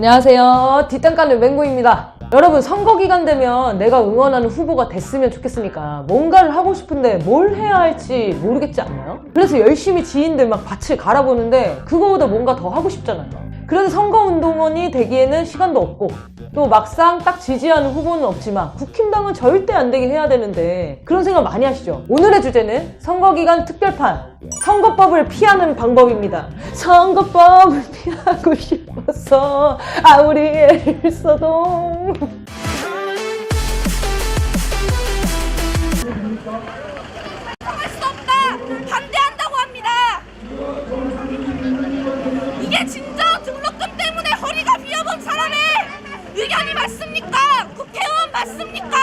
안녕하세요. 뒷땅 까는 맹구입니다. 여러분 선거 기간 되면 내가 응원하는 후보가 됐으면 좋겠으니까 뭔가를 하고 싶은데 뭘 해야 할지 모르겠지 않나요? 그래서 열심히 지인들 막 밭을 갈아보는데 그거보다 뭔가 더 하고 싶잖아요. 그런데 선거운동원이 되기에는 시간도 없고 또 막상 딱 지지하는 후보는 없지만 국힘당은 절대 안 되게 해야 되는데 그런 생각 많이 하시죠? 오늘의 주제는 선거기간 특별판 선거법을 피하는 방법입니다. 선거법을 피하고 싶어서 아무리 애를 써도 할 수 없다! 맞습니까?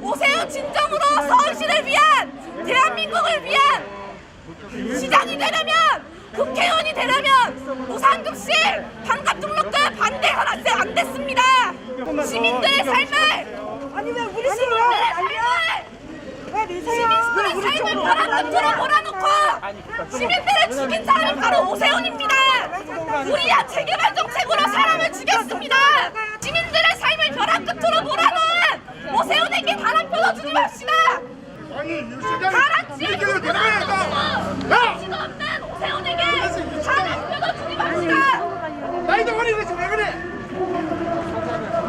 오세훈 진정으로 서울시를 위한 대한민국을 위한 시장이 되려면 국회의원이 되려면 무상급식 반값 등록금 반대가 안, 됐습니다. 시민들의 삶을 아니 왜 우리 시민들의 삶을 왜 미세요? 시민들의 삶을 벼락끝으로 몰아놓고 시민들을 죽인 사람이 바로 오세훈입니다. 우리야 재개발 정책으로 사람을 죽였습니다. 시민들의 삶을 벼락끝으로 몰아놓은 오세훈에게 단한 표도 주지 맙시다. 아니 유시장 가라치에 이렇게 죽는 되나요? 가치도 없는 오세훈에게 단한 표도 주지 맙시다. 나이도 어린 것이 왜 그래?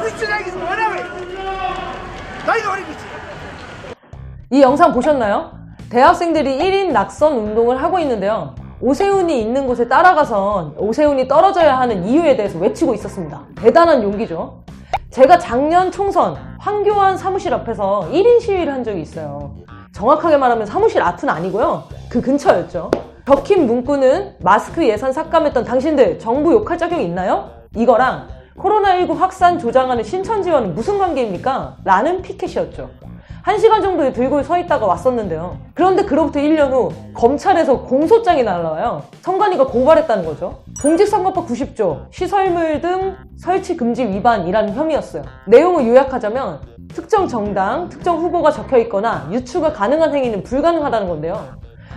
유시장에서 뭐라고 해? 나이도 어린 것이. 이 영상 보셨나요? 대학생들이 1인 낙선 운동을 하고 있는데요. 오세훈이 있는 곳에 따라가서 오세훈이 떨어져야 하는 이유에 대해서 외치고 있었습니다. 대단한 용기죠. 제가 작년 총선 황교안 사무실 앞에서 1인 시위를 한 적이 있어요. 정확하게 말하면 사무실 앞은 아니고요. 그 근처였죠. 적힌 문구는 마스크 예산 삭감했던 당신들 정부 욕할 자격 있나요? 이거랑 코로나19 확산 조장하는 신천 지원은 무슨 관계입니까? 라는 피켓이었죠. 한 시간 정도 들고 서 있다가 왔었는데요. 그런데 그로부터 1년 후 검찰에서 공소장이 날라와요. 선관위가 고발했다는 거죠. 공직선거법 90조 시설물 등 설치 금지 위반이라는 혐의였어요. 내용을 요약하자면 특정 정당, 특정 후보가 적혀 있거나 유추가 가능한 행위는 불가능하다는 건데요.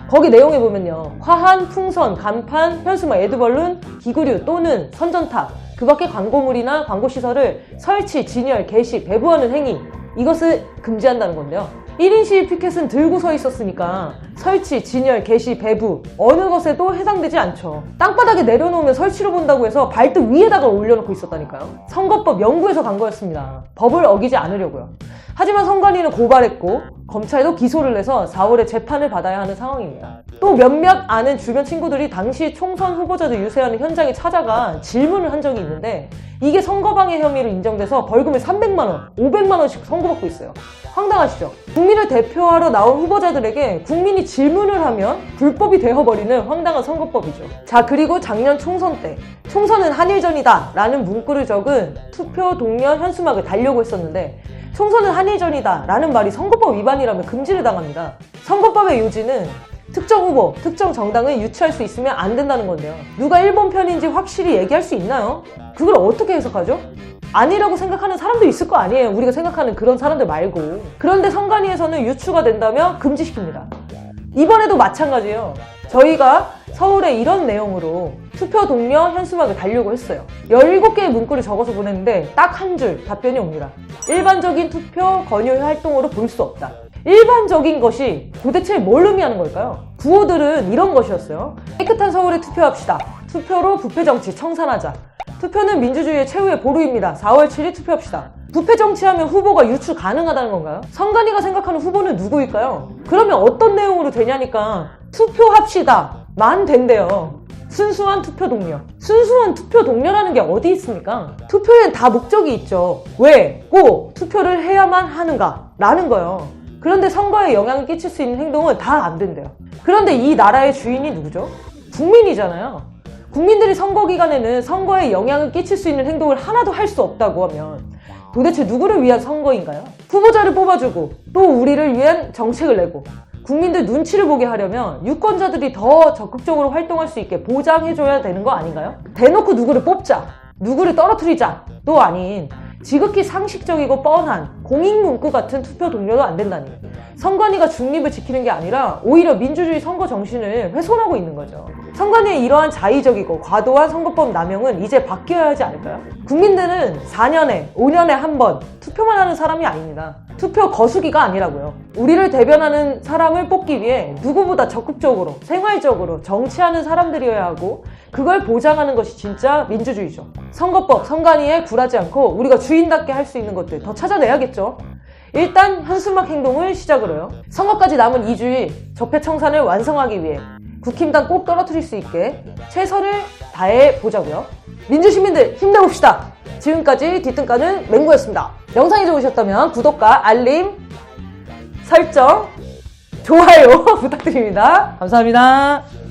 거기 내용에 보면요. 화한, 풍선, 간판, 현수막, 에드벌룬, 기구류 또는 선전탑, 그 밖의 광고물이나 광고시설을 설치, 진열, 게시, 배부하는 행위 이것을 금지한다는 건데요. 1인 시위 피켓은 들고 서 있었으니까 설치, 진열, 게시, 배부 어느 것에도 해당되지 않죠. 땅바닥에 내려놓으면 설치로 본다고 해서 발등 위에다가 올려놓고 있었다니까요. 선거법 연구에서 간 거였습니다. 법을 어기지 않으려고요. 하지만 선관위는 고발했고 검찰도 기소를 해서 4월에 재판을 받아야 하는 상황입니다. 또 몇몇 아는 주변 친구들이 당시 총선 후보자들 유세하는 현장에 찾아가 질문을 한 적이 있는데 이게 선거방해 혐의로 인정돼서 벌금을 300만 원, 500만 원씩 선고받고 있어요. 황당하시죠? 국민을 대표하러 나온 후보자들에게 국민이 질문을 하면 불법이 되어버리는 황당한 선거법이죠. 자, 그리고 작년 총선 때 총선은 한일전이다 라는 문구를 적은 투표 동료 현수막을 달려고 했었는데 총선은 한일전이다 라는 말이 선거법 위반이라면 금지를 당합니다. 선거법의 요지는 특정 후보, 특정 정당을 유치할 수 있으면 안 된다는 건데요. 누가 일본 편인지 확실히 얘기할 수 있나요? 그걸 어떻게 해석하죠? 아니라고 생각하는 사람도 있을 거 아니에요. 우리가 생각하는 그런 사람들 말고. 그런데 선관위에서는 유추가 된다며 금지시킵니다. 이번에도 마찬가지예요. 저희가 서울에 이런 내용으로 투표 동료 현수막을 달려고 했어요. 17개의 문구를 적어서 보냈는데 딱 한 줄 답변이 옵니다. 일반적인 투표 권유 활동으로 볼 수 없다. 일반적인 것이 도대체 뭘 의미하는 걸까요? 구호들은 이런 것이었어요. 깨끗한 서울에 투표합시다. 투표로 부패 정치 청산하자. 투표는 민주주의의 최후의 보루입니다. 4월 7일 투표합시다. 부패 정치하면 후보가 유출 가능하다는 건가요? 선관위가 생각하는 후보는 누구일까요? 그러면 어떤 내용으로 되냐니까 투표합시다. 만 된대요. 순수한 투표 동료. 순수한 투표 동료라는 게 어디 있습니까? 투표엔 다 목적이 있죠. 왜 꼭 투표를 해야만 하는가? 라는 거예요. 그런데 선거에 영향을 끼칠 수 있는 행동은 다 안 된대요. 그런데 이 나라의 주인이 누구죠? 국민이잖아요. 국민들이 선거 기간에는 선거에 영향을 끼칠 수 있는 행동을 하나도 할 수 없다고 하면 도대체 누구를 위한 선거인가요? 후보자를 뽑아주고 또 우리를 위한 정책을 내고 국민들 눈치를 보게 하려면 유권자들이 더 적극적으로 활동할 수 있게 보장해줘야 되는 거 아닌가요? 대놓고 누구를 뽑자, 누구를 떨어뜨리자 도 아닌 지극히 상식적이고 뻔한 공익문구 같은 투표 동료도 안 된다니. 선관위가 중립을 지키는 게 아니라 오히려 민주주의 선거 정신을 훼손하고 있는 거죠. 선관위의 이러한 자의적이고 과도한 선거법 남용은 이제 바뀌어야 하지 않을까요? 국민들은 4년에, 5년에 한 번 투표만 하는 사람이 아닙니다. 투표 거수기가 아니라고요. 우리를 대변하는 사람을 뽑기 위해 누구보다 적극적으로, 생활적으로 정치하는 사람들이어야 하고 그걸 보장하는 것이 진짜 민주주의죠. 선거법, 선관위에 굴하지 않고 우리가 주인답게 할 수 있는 것들 더 찾아내야겠죠. 일단 현수막 행동을 시작으로요. 선거까지 남은 2주일 적폐청산을 완성하기 위해 국힘당 꼭 떨어뜨릴 수 있게 최선을 다해 보자고요. 민주시민들 힘내봅시다. 지금까지 뒤뜬까는 맹구였습니다. 영상이 좋으셨다면 구독과 알림, 설정, 좋아요 부탁드립니다. 감사합니다.